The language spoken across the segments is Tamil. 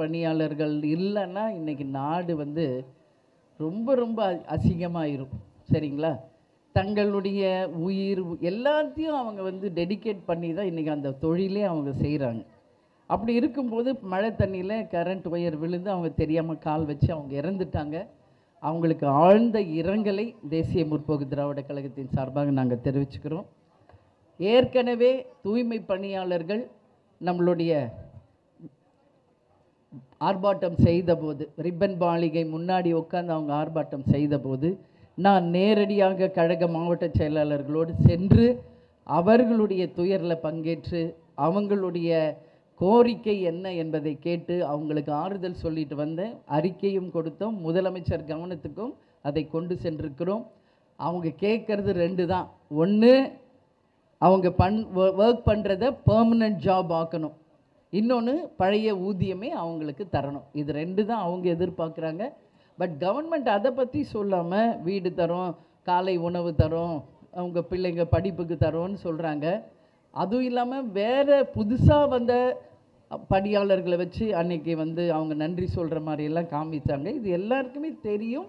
பணியாளர்கள் இல்லைன்னா இன்றைக்கி நாடு வந்து ரொம்ப ரொம்ப அசிங்கமாயிரும் சரிங்களா? தங்களுடைய உயிர் எல்லாத்தையும் அவங்க வந்து டெடிகேட் பண்ணி தான் இன்றைக்கி அந்த தொழிலே அவங்க செய்கிறாங்க அப்படி இருக்கும்போது மழை தண்ணியில் கரண்ட் ஒயர் விழுந்து அவங்க தெரியாமல் கால் வச்சு அவங்க இறந்துட்டாங்க. அவங்களுக்கு ஆழ்ந்த இரங்கலை தேசிய முற்போக்கு திராவிட கழகத்தின் சார்பாக நாங்கள் தெரிவிச்சுக்கிறோம். ஏற்கனவே தூய்மை பணியாளர்கள் நம்மளுடைய ஆர்ப்பாட்டம் செய்தபோது ரிப்பன் மாளிகை முன்னாடி உட்காந்து அவங்க ஆர்ப்பாட்டம் செய்தபோது நான் நேரடியாக கழக மாவட்ட செயலாளர்களோடு சென்று அவர்களுடைய துயரில் பங்கேற்று அவங்களுடைய கோரிக்கை என்ன என்பதை கேட்டு அவங்களுக்கு ஆறுதல் சொல்லிட்டு வந்தேன் அறிக்கையும் கொடுத்தோம். முதலமைச்சர் கவனத்துக்கும் அதை கொண்டு சென்றிருக்கிறோம். அவங்க கேட்குறது ரெண்டு தான். ஒன்று அவங்க பண் ஒர்க் பண்ணுறத பர்மனண்ட் ஜாப் ஆக்கணும். இன்னொன்று பழைய ஊதியமே அவங்களுக்கு தரணும். இது ரெண்டு தான் அவங்க எதிர்பார்க்குறாங்க. பட் கவர்மெண்ட் அதை பற்றி சொல்லாமல் வீடு தரோம் காலை உணவு தரும் அவங்க பிள்ளைங்க படிப்புக்கு தரோன்னு சொல்கிறாங்க அதுவும் இல்லாமல் வேறு புதுசாக வந்த பணியாளர்களை வச்சு அன்னைக்கு வந்து அவங்க நன்றி சொல்கிற மாதிரியெல்லாம் காமிச்சாங்க. இது எல்லாருக்குமே தெரியும்.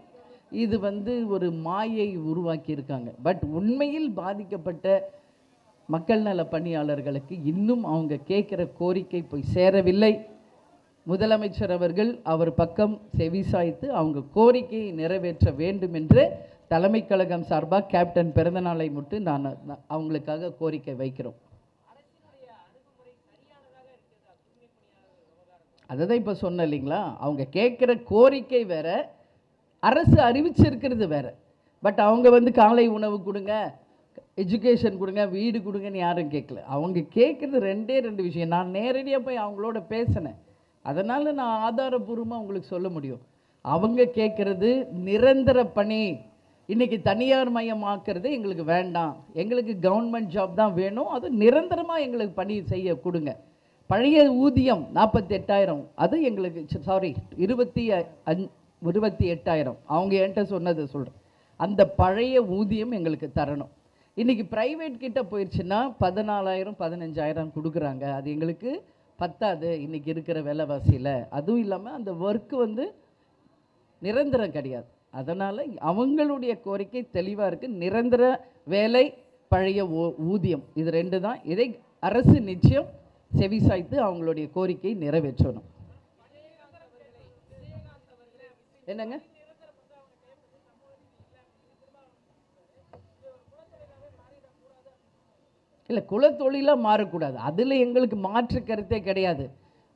இது வந்து ஒரு மாயை உருவாக்கியிருக்காங்க. பட் உண்மையில் பாதிக்கப்பட்ட மக்கள் நல பணியாளர்களுக்கு இன்னும் அவங்க கேட்குற கோரிக்கை போய் சேரவில்லை. முதலமைச்சர் அவர்கள் அவர் பக்கம் செவிசாய்த்து அவங்க கோரிக்கையை நிறைவேற்ற வேண்டும் என்று தலைமை கழகம் சார்பாக கேப்டன் பிறந்தநாளை முட்டு நான் அவங்களுக்காக கோரிக்கை வைக்கிறோம். அதை தான் இப்போ சொன்னேன் இல்லைங்களா? அவங்க கேட்குற கோரிக்கை வேற அரசு அறிவிச்சிருக்கிறது வேற. பட் அவங்க வந்து காலை உணவு கொடுங்க எஜுகேஷன் கொடுங்க வீடு கொடுங்கன்னு யாரும் கேட்கல. அவங்க கேட்குறது ரெண்டே ரெண்டு விஷயம். நான் நேரடியாக போய் அவங்களோட பேசினேன். அதனால் நான் ஆதாரபூர்வமாக உங்களுக்கு சொல்ல முடியும். அவங்க கேட்குறது நிரந்தர பணி. இன்றைக்கி தனியார் மயமாக்குறது எங்களுக்கு வேண்டாம். எங்களுக்கு கவர்மெண்ட் ஜாப் தான் வேணும். அது நிரந்தரமாக எங்களுக்கு பணி செய்ய கொடுங்க. பழைய ஊதியம் நாற்பத்தி எட்டாயிரம் அது எங்களுக்கு சாரி இருபத்தி அஞ் இருபத்தி எட்டாயிரம். அவங்க என்கிட்ட சொன்னதை சொல்கிறேன் அந்த பழைய ஊதியம் எங்களுக்கு தரணும். இன்றைக்கி ப்ரைவேட் கிட்ட போயிடுச்சுன்னா பதினாலாயிரம் பதினஞ்சாயிரம் கொடுக்குறாங்க. அது எங்களுக்கு பத்தாது. இன்றைக்கி இருக்கிற விலைவாசியில். அதுவும் இல்லாமல் அந்த ஒர்க்கு வந்து நிரந்தரம் கிடையாது. அதனால் அவங்களுடைய கோரிக்கை தெளிவாக இருக்குது நிரந்தர வேலை பழைய ஊ ஊதியம். இது ரெண்டு தான். இதை அரசு நிச்சயம் செவிசாய்த்து அவங்களுடைய கோரிக்கையை நிறைவேற்றணும். என்னங்க? இல்லை குலத்தொழிலாக மாறக்கூடாது. அதில் எங்களுக்கு மாற்று கருத்தே கிடையாது.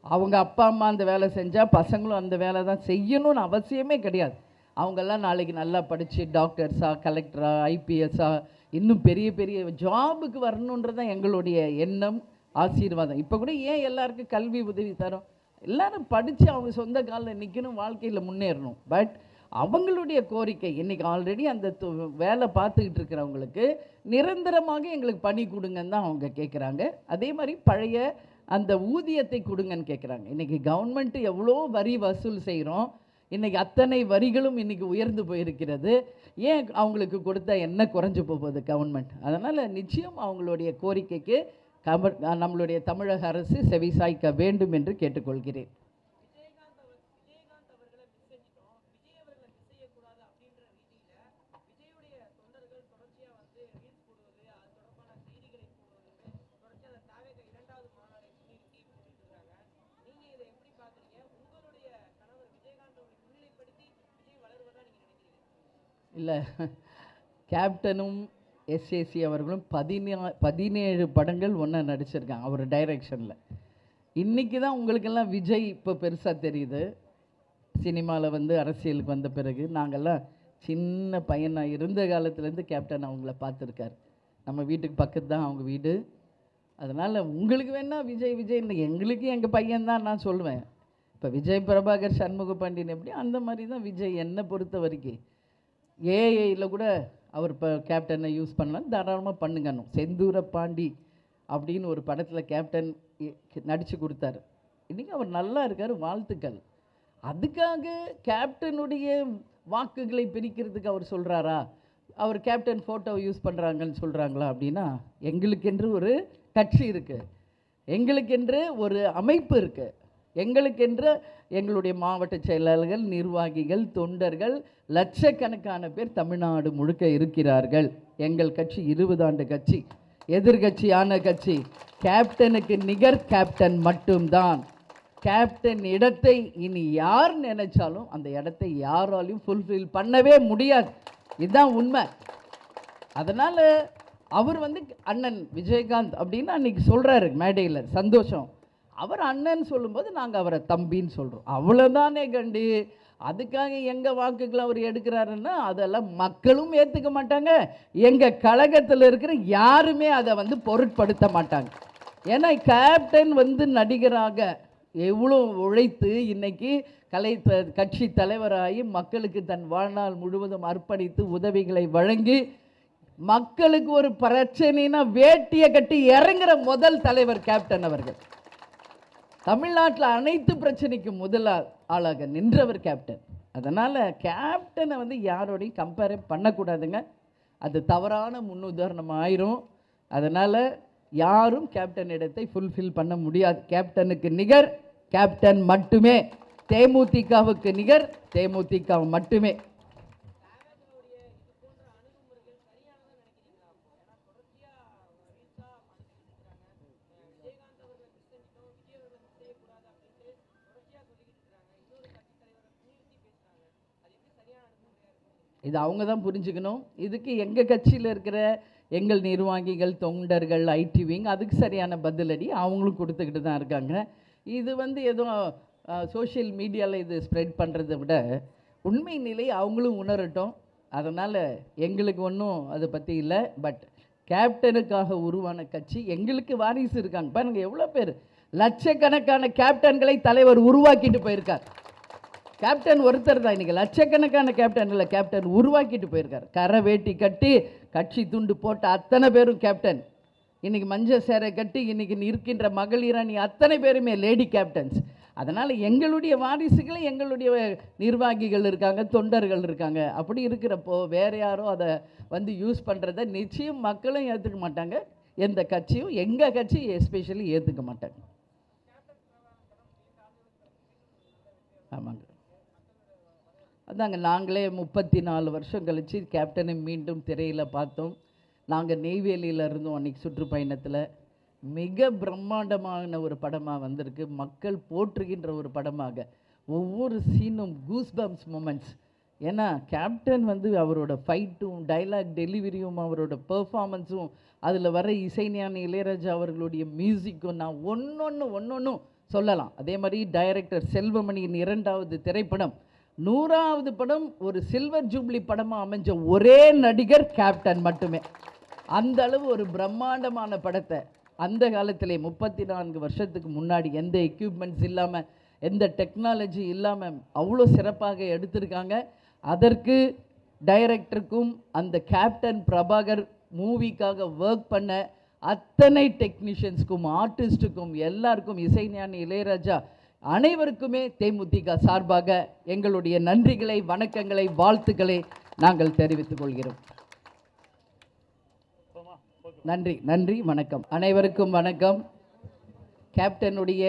அவங்க அப்பா அம்மா அந்த வேலை செஞ்சால் பசங்களும் அந்த வேலை தான் செய்யணும்னு அவசியமே கிடையாது. அவங்கெல்லாம் நாளைக்கு நல்லா படித்து டாக்டர்ஸா கலெக்டராக ஐபிஎஸ்ஸாக இன்னும் பெரிய பெரிய ஜாபுக்கு வரணுன்றது தான் எங்களுடைய எண்ணம் ஆசீர்வாதம். இப்போ கூட ஏன் எல்லாருக்கும் கல்வி உதவி தரும்? எல்லாரும் படித்து அவங்க சொந்த காலில் நிற்கணும் வாழ்க்கையில் முன்னேறணும். பட் அவங்களுடைய கோரிக்கை. இன்றைக்கி ஆல்ரெடி அந்த வேலை பார்த்துக்கிட்டு இருக்கிறவங்களுக்கு நிரந்தரமாக எங்களுக்கு பணி கொடுங்கன்னு தான் அவங்க கேட்குறாங்க அதே மாதிரி பழைய அந்த ஊதியத்தை கொடுங்கன்னு கேட்குறாங்க இன்றைக்கி கவர்மெண்ட்டு எவ்வளோ வரி வசூல் செய்கிறோம் இன்றைக்கி அத்தனை வரிகளும் இன்றைக்கி உயர்ந்து போயிருக்கிறது. ஏன் அவங்களுக்கு கொடுத்தா என்ன குறைஞ்சு போகுது கவர்மெண்ட் அதனால் நிச்சயம் அவங்களுடைய கோரிக்கைக்கு கம நம்மளுடைய தமிழக அரசு செவிசாய்க்க வேண்டும் என்று கேட்டுக்கொள்கிறேன். இல்லை. கேப்டனும் எஸ்ஏசி அவர்களும் பதினா பதினேழு படங்கள் ஒன்றா நடிச்சிருக்காங்க அவர் டைரக்ஷனில். இன்றைக்கி தான் உங்களுக்கெல்லாம் விஜய் இப்போ பெருசாக தெரியுது. சினிமாவில் வந்து அரசியலுக்கு வந்த பிறகு நாங்கள்லாம் சின்ன பையனாக இருந்த காலத்துலேருந்து கேப்டன் அவங்கள பார்த்துருக்காரு. நம்ம வீட்டுக்கு பக்கத்து தான் அவங்க வீடு. அதனால் உங்களுக்கு வேணால் விஜய் விஜய் இல்லை எங்களுக்கு எங்கள் பையன் தான் நான் சொல்லுவேன் இப்போ விஜய் பிரபாகர் சண்முக பாண்டியன் எப்படி அந்த மாதிரி தான் விஜய் என்னை பொறுத்த வரைக்கும். ஏஐயில் கூட அவர் இப்போ கேப்டனை யூஸ் பண்ணலாம். தாராளமாக பண்ணுங்கன்னு செந்தூர பாண்டி அப்படின்னு ஒரு படத்தில் கேப்டன் நடித்து கொடுத்தாரு. இன்றைக்கி அவர் நல்லா இருக்கார். வாழ்த்துக்கள். அதுக்காக கேப்டனுடைய வாக்குகளை பிரிக்கிறதுக்கு அவர் சொல்கிறாரா அவர் கேப்டன் ஃபோட்டோவை யூஸ் பண்ணுறாங்கன்னு சொல்கிறாங்களா அப்படின்னா எங்களுக்கென்று ஒரு கட்சி இருக்குது எங்களுக்கென்று ஒரு அமைப்பு இருக்குது எங்களுக்கென்று எங்களுடைய மாவட்ட செயலாளர்கள் நிர்வாகிகள் தொண்டர்கள் லட்சக்கணக்கான பேர் தமிழ்நாடு முழுக்க இருக்கிறார்கள். எங்கள் கட்சி இருபது ஆண்டு கட்சி எதிர்கட்சியான கட்சி. கேப்டனுக்கு நிகர் கேப்டன் மட்டும்தான். கேப்டன் இடத்தை இனி யார் நினைச்சாலும் அந்த இடத்தை யாராலையும் ஃபுல்ஃபில் பண்ணவே முடியாது. இதுதான் உண்மை. அதனால் அவர் வந்து அண்ணன் விஜயகாந்த் அப்படின்னு அன்றைக்கி சொல்கிறாரு மேடையில் சந்தோஷம். அவர் அண்ணன் சொல்லும்போது நாங்கள் அவரை தம்பின்னு சொல்கிறோம் அவ்வளோதானே கண்டு. அதுக்காக எங்கள் வாக்குகளை அவர் எடுக்கிறாருன்னா அதெல்லாம் மக்களும் ஏற்றுக்க மாட்டாங்க. எங்கள் கழகத்தில் இருக்கிற யாருமே அதை வந்து பொருட்படுத்த மாட்டாங்க. ஏன்னா கேப்டன் வந்து நடிகராக எவ்வளோ உழைத்து இன்னைக்கு கலை கட்சி தலைவராகி மக்களுக்கு தன் வாழ்நாள் முழுவதும் அர்ப்பணித்து உதவிகளை வழங்கி மக்களுக்கு ஒரு பிரச்சனைனா வேட்டியை கட்டி இறங்குற முதல் தலைவர் கேப்டன் அவர்கள். தமிழ்நாட்டில் அனைத்து பிரச்சனைக்கும் முதல் ஆளாக நின்றவர் கேப்டன் அதனால் கேப்டனை வந்து யாரோடையும் கம்பேரே பண்ணக்கூடாதுங்க. அது தவறான முன்னுதாரணம் ஆயிரும் அதனால் யாரும் கேப்டன் இடத்தை ஃபுல்ஃபில் பண்ண முடியாது. கேப்டனுக்கு நிகர் கேப்டன் மட்டுமே. தேமுதிகவுக்கு நிகர் தேமுதிக மட்டுமே. இது அவங்க தான் புரிஞ்சுக்கணும். இதுக்கு எங்கள் கட்சியில் இருக்கிற எங்கள் நிர்வாகிகள் தொண்டர்கள் ஐடி விங் அதுக்கு சரியான பதிலடி அவங்களும் கொடுத்துக்கிட்டு தான் இருக்காங்க. இது வந்து எதுவும் சோஷியல் மீடியாவில் இது ஸ்ப்ரெட் பண்ணுறதை விட உண்மை நிலை அவங்களும் உணரட்டும். அதனால் எங்களுக்கு ஒன்றும் அதை பற்றி இல்லை. பட் கேப்டனுக்காக உருவான கட்சி எங்களுக்கு வாரிசு இருக்காங்க. பாருங்கள் எவ்வளோ பேர்? லட்சக்கணக்கான கேப்டன்களை தலைவர் உருவாக்கிட்டு போயிருக்கார். கேப்டன் ஒருத்தர் தான். இன்றைக்கி லட்சக்கணக்கான கேப்டன் இல்லை கேப்டன் உருவாக்கிட்டு போயிருக்கார். கரை வேட்டி கட்டி கட்சி துண்டு போட்ட அத்தனை பேரும் கேப்டன் இன்றைக்கி மஞ்சள் சேரை கட்டி இன்றைக்கி இருக்கின்ற மகளிர் அணி அத்தனை பேருமே லேடி கேப்டன்ஸ் அதனால் எங்களுடைய வாரிசுகளை எங்களுடைய நிர்வாகிகள் இருக்காங்க தொண்டர்கள் இருக்காங்க. அப்படி இருக்கிறப்போ வேறு யாரோ அதை வந்து யூஸ் பண்ணுறத நிச்சயம் மக்களும் ஏற்றுக்க மாட்டாங்க. எந்த கட்சியும் எங்கள் கட்சி எஸ்பெஷலி ஏற்றுக்க மாட்டாங்க. ஆமாங்க. அதாங்க நாங்களே முப்பத்தி நாலு வருஷம் கழித்து கேப்டனை மீண்டும் திரையில் பார்த்தோம். நாங்கள் நெய்வேலியில் இருந்தோம் அன்றைக்கி சுற்றுப்பயணத்தில். மிக பிரம்மாண்டமான ஒரு படமாக வந்திருக்கு. மக்கள் போற்றுகின்ற ஒரு படமாக. ஒவ்வொரு சீனும் கூஸ்பம்ஸ் மூமெண்ட்ஸ் ஏன்னா கேப்டன் வந்து அவரோட ஃபைட்டும் டைலாக் டெலிவரியும் அவரோட பெர்ஃபார்மன்ஸும் அதில் வர இசைஞானி இளையராஜா அவர்களுடைய மியூசிக்கும் நான் ஒன்றொன்று ஒன்றொன்றும் சொல்லலாம். அதே மாதிரி டைரக்டர் செல்வமணியின் இரண்டாவது திரைப்படம். நூறாவது படம் ஒரு சில்வர் ஜூப்ளி படமாக அமைஞ்ச ஒரே நடிகர் கேப்டன் மட்டுமே. அந்த அளவு ஒரு பிரம்மாண்டமான படத்தை அந்த காலத்தில் முப்பத்தி நான்கு வருஷத்துக்கு முன்னாடி எந்த எக்யூப்மெண்ட்ஸ் இல்லாமல் எந்த டெக்னாலஜி இல்லாமல் அவ்வளோ சிறப்பாக எடுத்திருக்காங்க. அதற்கு டைரக்டருக்கும் அந்த கேப்டன் பிரபாகர் மூவிக்காக ஒர்க் பண்ண அத்தனை டெக்னீஷியன்ஸ்க்கும் ஆர்டிஸ்ட்டுக்கும் எல்லாருக்கும் இசைஞானி இளையராஜா அனைவருக்குமே தேமுதிக சார்பாக எங்களுடைய நன்றிகளை வணக்கங்களை வாழ்த்துக்களை நாங்கள் தெரிவித்துக் கொள்கிறோம். நன்றி நன்றி வணக்கம். அனைவருக்கும் வணக்கம். கேப்டனுடைய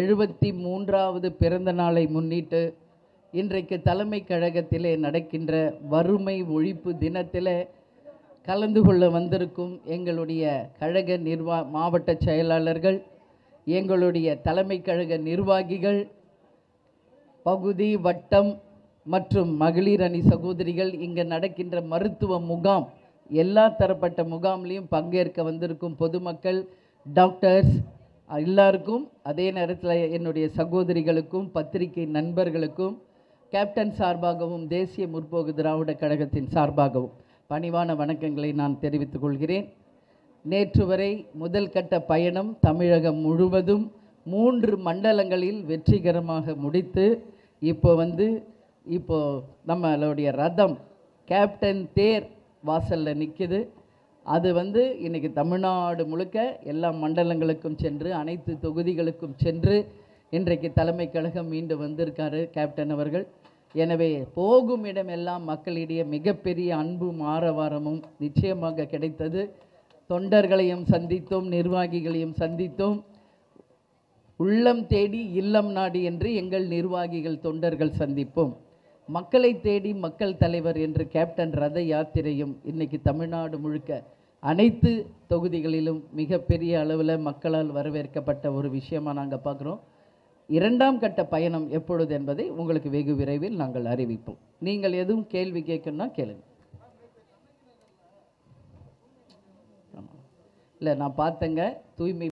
எழுபத்தி மூன்றாவது பிறந்த நாளை முன்னிட்டு இன்றைக்கு தலைமை கழகத்திலே நடக்கின்ற வறுமை ஒழிப்பு தினத்தில் கலந்து கொள்ள வந்திருக்கும் எங்களுடைய கழக நிர்வா மாவட்ட செயலாளர்கள் எங்களுடைய தலைமை கழக நிர்வாகிகள் பகுதி வட்டம் மற்றும் மகளிர் அணி சகோதரிகள் இங்கே நடக்கின்ற மருத்துவ முகாம் எல்லா தரப்பட்ட முகாம்லேயும் பங்கேற்க வந்திருக்கும் பொதுமக்கள் டாக்டர்ஸ் எல்லாருக்கும் அதே நேரத்தில் என்னுடைய சகோதரிகளுக்கும் பத்திரிகை நண்பர்களுக்கும் கேப்டன் சார்பாகவும் தேசிய முற்போக்கு திராவிட கழகத்தின் சார்பாகவும் பணிவான வணக்கங்களை நான் தெரிவித்துக் கொள்கிறேன். நேற்று வரை முதல் கட்ட பயணம் தமிழகம் முழுவதும் மூன்று மண்டலங்களில் வெற்றிகரமாக முடித்து இப்போ வந்து இப்போ நம்மளுடைய ரதம் கேப்டன் தேர் வாசலில் நிற்கிது அது வந்து இன்றைக்கி தமிழ்நாடு முழுக்க எல்லா மண்டலங்களுக்கும் சென்று அனைத்து தொகுதிகளுக்கும் சென்று இன்றைக்கு தலைமை கழகம் மீண்டு வந்திருக்காரு கேப்டன் அவர்கள். எனவே போகும் இடமெல்லாம் மக்களிடையே மிகப்பெரிய அன்பும் ஆரவாரமும் நிச்சயமாக கிடைத்தது. தொண்டர்களையும் சந்தித்தோம் நிர்வாகிகளையும் சந்தித்தோம். உள்ளம் தேடி இல்லம் நாடி என்று எங்கள் நிர்வாகிகள் தொண்டர்கள் சந்திப்போம். மக்களை தேடி மக்கள் தலைவர் என்று கேப்டன் ரத யாத்திரையும் இன்றைக்கி தமிழ்நாடு முழுக்க அனைத்து தொகுதிகளிலும் மிகப்பெரிய அளவில் மக்களால் வரவேற்கப்பட்ட ஒரு விஷயமாக நாங்கள் பார்க்குறோம். இரண்டாம் கட்ட பயணம் எப்பொழுது என்பதை உங்களுக்கு வெகு விரைவில் நாங்கள் அறிவிப்போம். நீங்கள் எதுவும் கேள்வி கேட்கணும்னா கேளுங்கள் இல்லை நான் பார்த்தேங்க. தூய்மை